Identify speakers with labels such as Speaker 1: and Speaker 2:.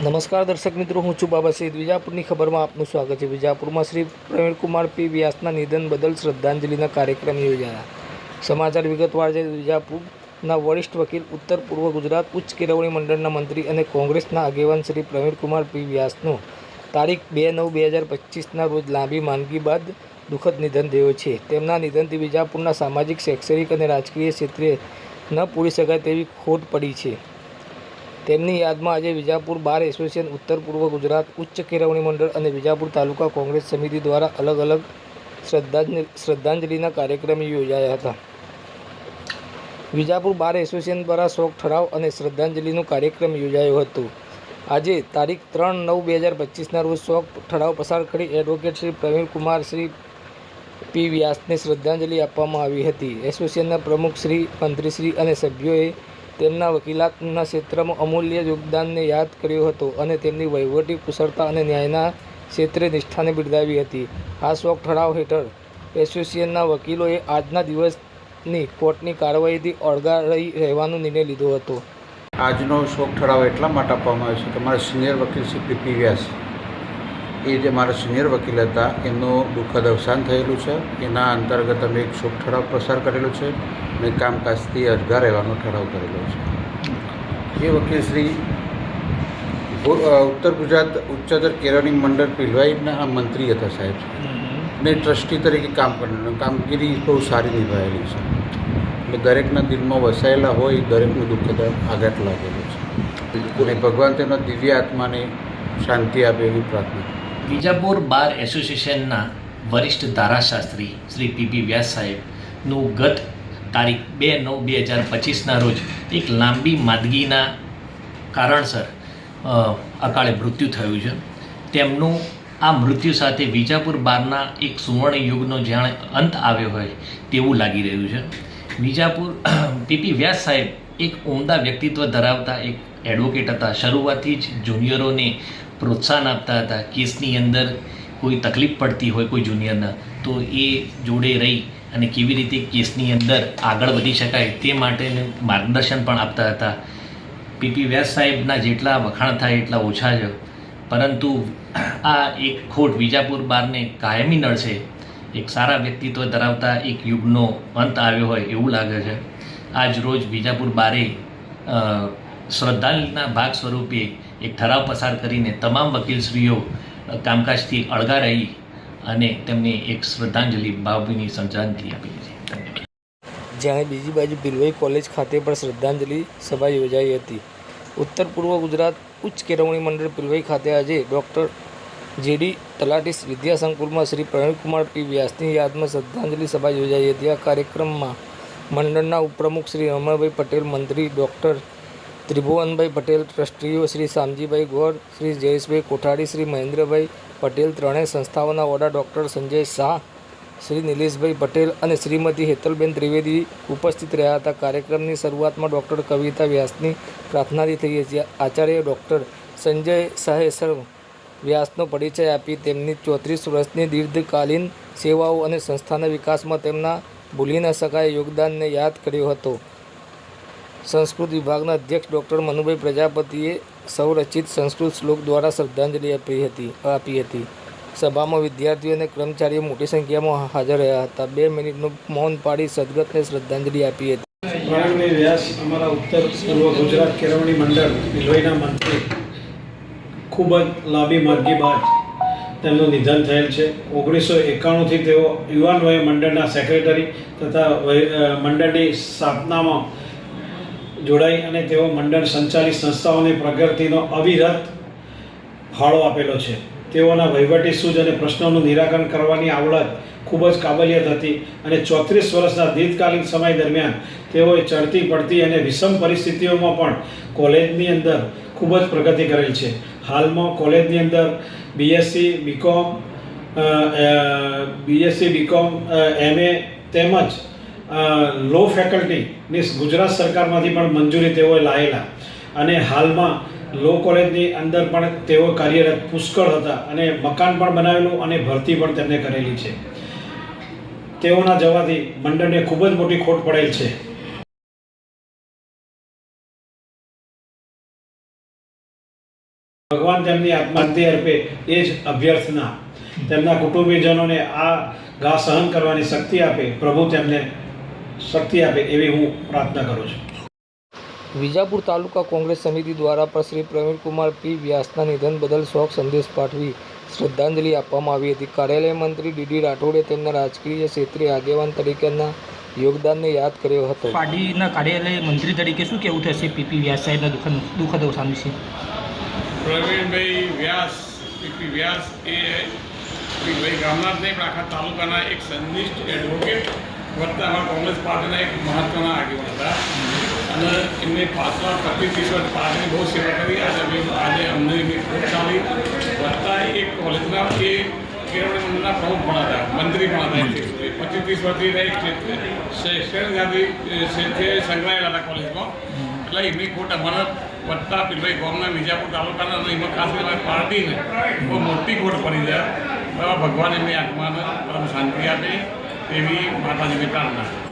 Speaker 1: નમસ્કાર દર્શક મિત્રો, હું છું બાબા સહિત વિજાપુરની ખબરમાં આપનું સ્વાગત છે. વિજાપુરમાં શ્રી પ્રવીણકુમાર પી. વ્યાસના નિધન બદલ શ્રદ્ધાંજલિના કાર્યક્રમ યોજાયા. સમાચાર વિગતવાર છે. વિજાપુરના વરિષ્ઠ વકીલ, ઉત્તર પૂર્વ ગુજરાત ઉચ્ચ કેળવણી મંડળના મંત્રી અને કોંગ્રેસના આગેવાન શ્રી પ્રવીણકુમાર પી. વ્યાસનું તારીખ બે નવ બે હજાર પચીસના રોજ લાંબી માંદગી બાદ દુઃખદ નિધન થયું છે. તેમના નિધનથી વિજાપુરના સામાજિક, શૈક્ષણિક અને રાજકીય ક્ષેત્રે ન પૂરી શકાય તેવી ખોટ પડી છે. તેમની યાદમાં આજે વિજાપુર બાર એસોસિએશન, ઉત્તર પૂર્વ ગુજરાત, ઉચ્ચ કેળવણી મંડળ અને વિજાપુર તાલુકા કોંગ્રેસ સમિતિ દ્વારા અલગ અલગ શ્રદ્ધાંજલિ, શ્રદ્ધાંજલિના કાર્યક્રમ યોજાયા હતા. વિજાપુર બાર એસોસિએશન દ્વારા શોક ઠરાવ અને શ્રદ્ધાંજલિનો કાર્યક્રમ યોજાયો હતો. આજે તારીખ ત્રણ નવ બે હજાર પચીસના રોજ શોક ઠરાવ પસાર કરી એડવોકેટ શ્રી પ્રવીણ કુમાર, શ્રી પી વ્યાસને શ્રદ્ધાંજલિ આપવામાં આવી હતી. એસોસિએશનના પ્રમુખ શ્રી, મંત્રીશ્રી અને સભ્યોએ તેમના વકીલાતના ક્ષેત્રમાં અમૂલ્ય યોગદાનને યાદ કર્યું હતું અને તેમની વહીવટી કુશળતા અને ન્યાયના ક્ષેત્રે નિષ્ઠાને બિરદાવી હતી. આ શોક ઠરાવ હેઠળ, એસોસિએશનના વકીલોએ આજના દિવસની કોર્ટની કાર્યવાહીથી અળગાળી રહેવાનો નિર્ણય લીધો હતો.
Speaker 2: આજનો શોક ઠરાવ એટલા માટે આપવામાં આવ્યો છે કે મારા સિનિયર વકીલ શ્રી પીપી વ્યાસ એ જે મારા સિનિયર વકીલ હતા એમનું દુઃખદ અવસાન થયેલું છે. એના અંતર્ગત અમે એક શોક ઠરાવ પસાર કરેલો છે અને કામકાજથી અજગા રહેવાનો ઠરાવ કરેલો છે. એ વકીલ શ્રી ઉત્તર ગુજરાત ઉચ્ચતર કેળવણી મંડળ પીલવાઈના આ મંત્રી હતા સાહેબ. અને ટ્રસ્ટી તરીકે કામ કરેલું કામગીરી બહુ સારી નિભાવેલી છે. એટલે દરેકના દિલમાં વસાયેલા હોય દરેકનું દુઃખદ આઘાત લાગેલો છે. અને ભગવાન તેના દિવ્ય આત્માને શાંતિ આપે એવી પ્રાર્થના.
Speaker 3: વિજાપુર બાર એસોસિએશનના વરિષ્ઠ ધારાશાસ્ત્રી શ્રી પીપી વ્યાસ સાહેબનું ગત તારીખ બે નવ બે હજાર પચીસના રોજ એક લાંબી માંદગીના કારણસર અકાળે મૃત્યુ થયું છે. તેમનું આ મૃત્યુ સાથે વિજાપુર બારના એક સુવર્ણ યુગનો જાણે અંત આવ્યો હોય તેવું લાગી રહ્યું છે. વિજાપુર પીપી વ્યાસ સાહેબ એક ઉમદા વ્યક્તિત્વ ધરાવતા એક એડવોકેટ હતા. શરૂઆતથી જ જુનિયરોને પ્રોત્સાહન આપતા હતા, કેસની અંદર કોઈ તકલીફ પડતી હોય કોઈ જુનિયરના, તો એ જોડે રહી અને કેવી રીતે કેસની અંદર આગળ વધી શકાય તે માટેનું માર્ગદર્શન પણ આપતા હતા. પીપી વ્યાસ સાહેબના જેટલા વખાણ થાય એટલા ઓછા છે પરંતુ આ એક ખોટ વિજાપુર બારને કાયમી નડશે એક સારા વ્યક્તિત્વ ધરાવતા એક યુગનો અંત આવ્યો હોય એવું લાગે છે. આજ રોજ વિજાપુર બારે શ્રદ્ધાંજલિના ભાગ સ્વરૂપે એક ઠરાવ પસાર કરીને તમામ વકીલશ્રીઓ કામકાજથી અળગા રહી અને તેમને એક શ્રદ્ધાંજલિ ભાવભીની શ્રદ્ધાંજલિ આપી છે
Speaker 1: જ્યારે બીજી બાજુ બિલવાઈ કોલેજ ખાતે પણ શ્રદ્ધાંજલિ સભા યોજાઈ હતી. ઉત્તર પૂર્વ ગુજરાત ઉચ્ચ કેળવણી મંડળ પિલવાઈ ખાતે આજે ડૉક્ટર જેડી તલાટી વિદ્યાસંકુલમાં શ્રી પ્રવીણકુમાર પી વ્યાસની યાદમાં શ્રદ્ધાંજલિ સભા યોજાઈ હતી. આ કાર્યક્રમમાં મંડળના ઉપપ્રમુખ શ્રી અમરભાઈ પટેલ, મંત્રી ડૉક્ટર ત્રિભુવનભાઈ પટેલ ટ્રસ્ટીઓ શ્રી શામજીભાઈ ગોર, શ્રી જયેશભાઈ કોઠારી, શ્રી મહેન્દ્રભાઈ પટેલ ત્રણેય સંસ્થાઓના વડા ડૉક્ટર સંજય શાહ, શ્રી નિલેશભાઈ પટેલ અને શ્રીમતી હેતલબેન ત્રિવેદી ઉપસ્થિત રહ્યા હતા. કાર્યક્રમની શરૂઆતમાં ડૉક્ટર કવિતા વ્યાસની પ્રાર્થનાથી થઈ હતી. આચાર્ય ડૉક્ટર સંજય શાહે સર્વ વ્યાસનો પરિચય આપી તેમની ચોત્રીસ વર્ષની દીર્ઘકાલીન સેવાઓ અને સંસ્થાના વિકાસમાં તેમના ભૂલી ન શકાય યોગદાનને યાદ કર્યો હતો. સંસ્કૃત વિભાગના અધ્યક્ષ ડૉક્ટર મનુભાઈ પ્રજાપતિએ સૌરચિત સંસ્કૃત શ્લોક દ્વારા શ્રદ્ધાંજલિ આપી હતી આપી હતી. સભામાં વિદ્યાર્થીઓ અને કર્મચારીઓ મોટી સંખ્યામાં હાજર રહ્યા હતા. બે મિનિટનું મૌન પાડી સદગતને શ્રદ્ધાંજલિ આપી હતી.
Speaker 4: વ્યાસ અમારા ઉત્તર પૂર્વ ગુજરાત કેળવણી મંડળ વિલોઈના મંત્રી. ખૂબ જ લાંબી માંદગી બાદ તેમનું નિધન થયેલ છે. ઓગણીસો એકાણુંથી તેઓ યુવાન વય મંડળના સેક્રેટરી તથા મંડળની સ્થાપનામાં જોડાઈ અને તેઓ મંડળ સંચાલિત સંસ્થાઓની પ્રગતિનો અવિરત ફાળો આપેલો છે. તેઓના વહીવટી સૂઝ અને પ્રશ્નોનું નિરાકરણ કરવાની આવડત ખૂબ જ કાબલિયત હતી અને ચોત્રીસ વર્ષના દીર્ઘકાલીન સમય દરમિયાન તેઓએ ચડતી, પડતી અને વિષમ પરિસ્થિતિઓમાં પણ કોલેજની અંદર ખૂબ જ પ્રગતિ કરેલ છે. હાલમાં કોલેજની અંદર BSc BCom BSc BCom MA તેમજ લો ફેકલ્ટીની ગુજરાત સરકારમાંથી પણ મંજૂરી તેઓએ લાયેલા. અને હાલમાં લો કોલેજની અંદર પણ તેઓ કાર્યરત પુષ્કળ હતા અને મકાન પણ બનાવેલું અને ભરતી પણ તેમને કરેલી છે. તેઓના જવાથી મંડળને ખૂબ જ મોટી ખોટ પડેલ છે. ભગવાન તેમની આત્માંતિ અર્પે એ જ અભ્યર્થના. તેમના કુટુંબીજનોને આ ઘા સહન કરવાની શક્તિ આપે. પ્રભુ તેમને શક્તિ આપે એવી હું પ્રાર્થના કરું છું.
Speaker 1: વિજાપુર તાલુકા કોંગ્રેસ સમિતિ દ્વારા પણ શ્રી પ્રવીણકુમાર પી વ્યાસના નિધન બદલ શોક સંદેશ પાઠવી શ્રદ્ધાંજલિ આપવામાં આવી હતી. કાર્યાલય મંત્રી ડીડી રાઠોડે તેમના રાજકીય ક્ષેત્રે આગેવાન તરીકેના યોગદાનને યાદ કર્યો હતો.
Speaker 5: પાર્ટીના કાર્યાલય મંત્રી તરીકે શું કેવું થશે? પીપી વ્યાસ સાહેબના દુઃખ દુઃખદ અવસાન વિશે.
Speaker 6: પ્રવીણભાઈ વ્યાસ પીપી વ્યાસ એ પીપીભાઈ ગામના જ નહીં પણ આખા તાલુકાના એક સંનિષ્ઠ એડવોકેટ વત્તા અમારા કોંગ્રેસ પાર્ટીના એક મહત્વના આગેવાન હતા. અને એમને પાછળ પચીસ ત્રીસ વર્ષ પાર્ટીની બહુ સેવા કરી. આજે આજે અમને સારી વત્તા એક કોલેજના એ મંડળના પ્રમુખ પણ હતા, મંત્રી પણ હતા એ પચીસ ત્રીસ વર્ષથી એક ક્ષેત્રે. ગાંધી ક્ષેત્રે સંકળાયેલા હતા કોલેજમાં. એટલે એમની ખોટ અમારા વત્તા પીલભાઈ ગામના વિજાપુર તાલુકાના અને એમાં ખાસ કરીને પાર્ટીને બહુ મોટી ખોટ પડી જાય ભગવાન એમની આત્માને પરમ શાંતિ આપે. એવી માતાજીની પ્રાર્થના